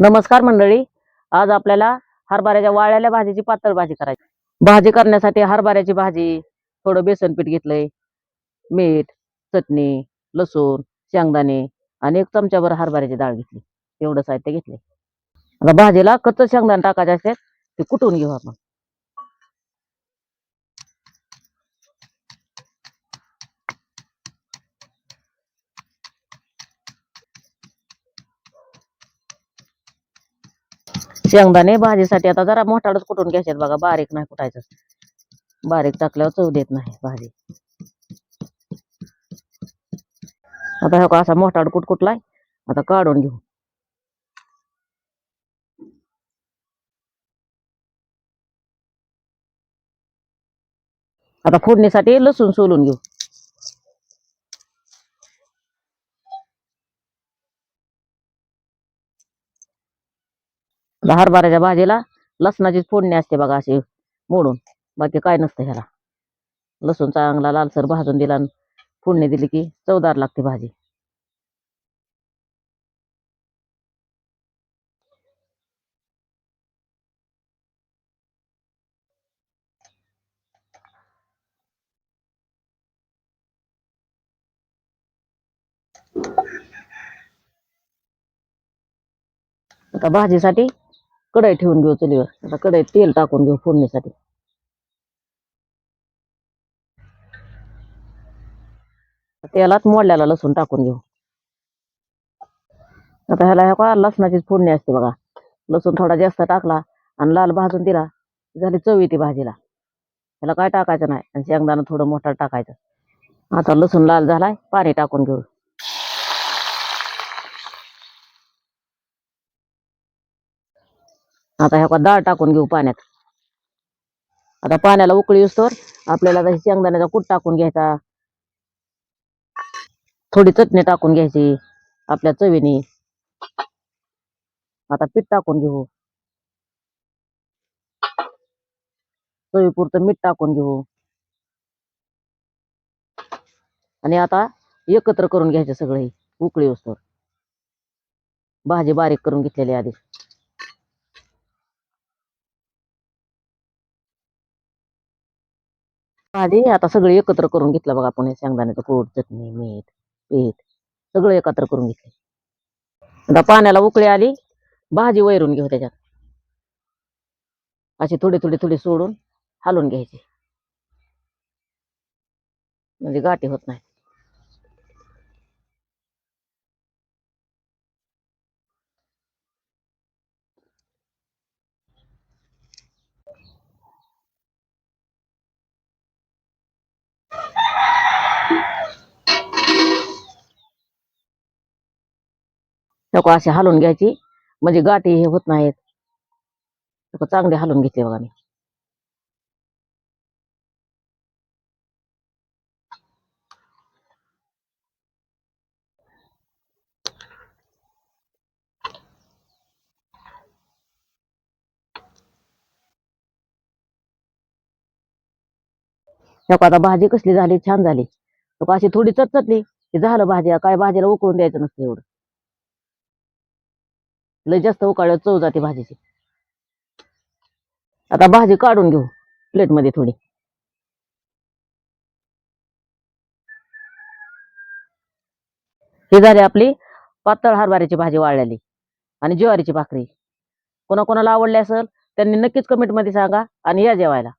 नमस्कार मंडळी. आज आपल्याला हरभऱ्याच्या वाळल्या भाजीची पातळ भाजी करायची. भाजी करण्यासाठी हरभऱ्याची भाजी थोडं बेसन पीठ घेतलंय मीठ चटणी लसूण शेंगदाणे आणि एक चमच्याभर हरभऱ्याची डाळ घेतली. एवढं साहित्य घेतले आता भाजीला कच्च शेंगदाणे टाकायचे असते ते कुटून घेऊ आपण. शेंगदाणे भाजीसाठी आता जरा मोठाडच कुटून घ्यायचे बघा बारीक नाही कुटायचं. बारीक टाकल्यावर चव देत नाही भाजी. आता हो का असा मोठाड कुट कुटलाय आता काढून घेऊ. आता फोडणीसाठी लसूण सोलून घेऊ. हरभऱ्याच्या भाजीला लसणाचीच फोडणी असते बघा अशी मोडून. बाकी काय नसतं ह्याला. लसूण चांगला लालसर भाजून दिला आणि फोडणी दिली की चवदार लागते भाजी. आता भाजीसाठी कढई ठेवून घेऊ चुलीवर. आता कढईत तेल टाकून घेऊ फोडणीसाठी. तेलात मोडल्याला लसूण टाकून घेऊ. आता ह्याला ह्या का लसणाचीच फोडणी असते बघा. लसूण थोडा जास्त टाकला आणि लाल भाजून दिला झाली चव येते भाजीला. ह्याला काय टाकायचं नाही आणि शेंगदाणा थोडं मोठा टाकायचं. आता लसूण लाल झालाय पाणी टाकून घेऊ. आता ह्या डाळ टाकून घेऊ पाण्यात. आता पाण्याला उकळी येऊस्तोवर आपल्याला आता शेंगदाण्याचा कूट टाकून घ्यायचा. थोडी चटणी टाकून घ्यायची आपल्या चवीने. आता पीठ टाकून घेऊ. चवीपुरतं मीठ टाकून घेऊ. आणि आता एकत्र करून घ्यायचं सगळं उकळी येऊस्तोवर भाजी बारीक करून घेतलेली आधी. आधी आता सगळे एकत्र करून घेतलं बघा आपण हे शेंगदाण्याचं कूट चटणी मीठ पीठ सगळं एकत्र करून घेतलं. आता पाण्याला उकळी आली भाजी वैरून घेऊ त्याच्यात. अशी थोडी थोडी थोडी सोडून हलवून घ्यायची. म्हणजे गाठी होत नाही नको असे हलवून घ्यायची. म्हणजे गाठी हे होत नाहीत. नको चांगले हलवून घेतले बघा मी. नको आता भाजी कसली झाली छान झाली. नको अशी थोडी चटचटली. की झालं भाजी काय भाजीला उकळून द्यायचं नसतं एवढं. लय जास्त उकाळ चव जाते भाजीची. आता भाजी काढून घेऊ प्लेटमध्ये थोडी. ही झाली आपली पातळ हरभऱ्याची भाजी वाळलेली आणि ज्वारीची भाकरी. कोणाकोणाला आवडली असेल त्यांनी नक्कीच कमेंटमध्ये सांगा आणि या जेवायला.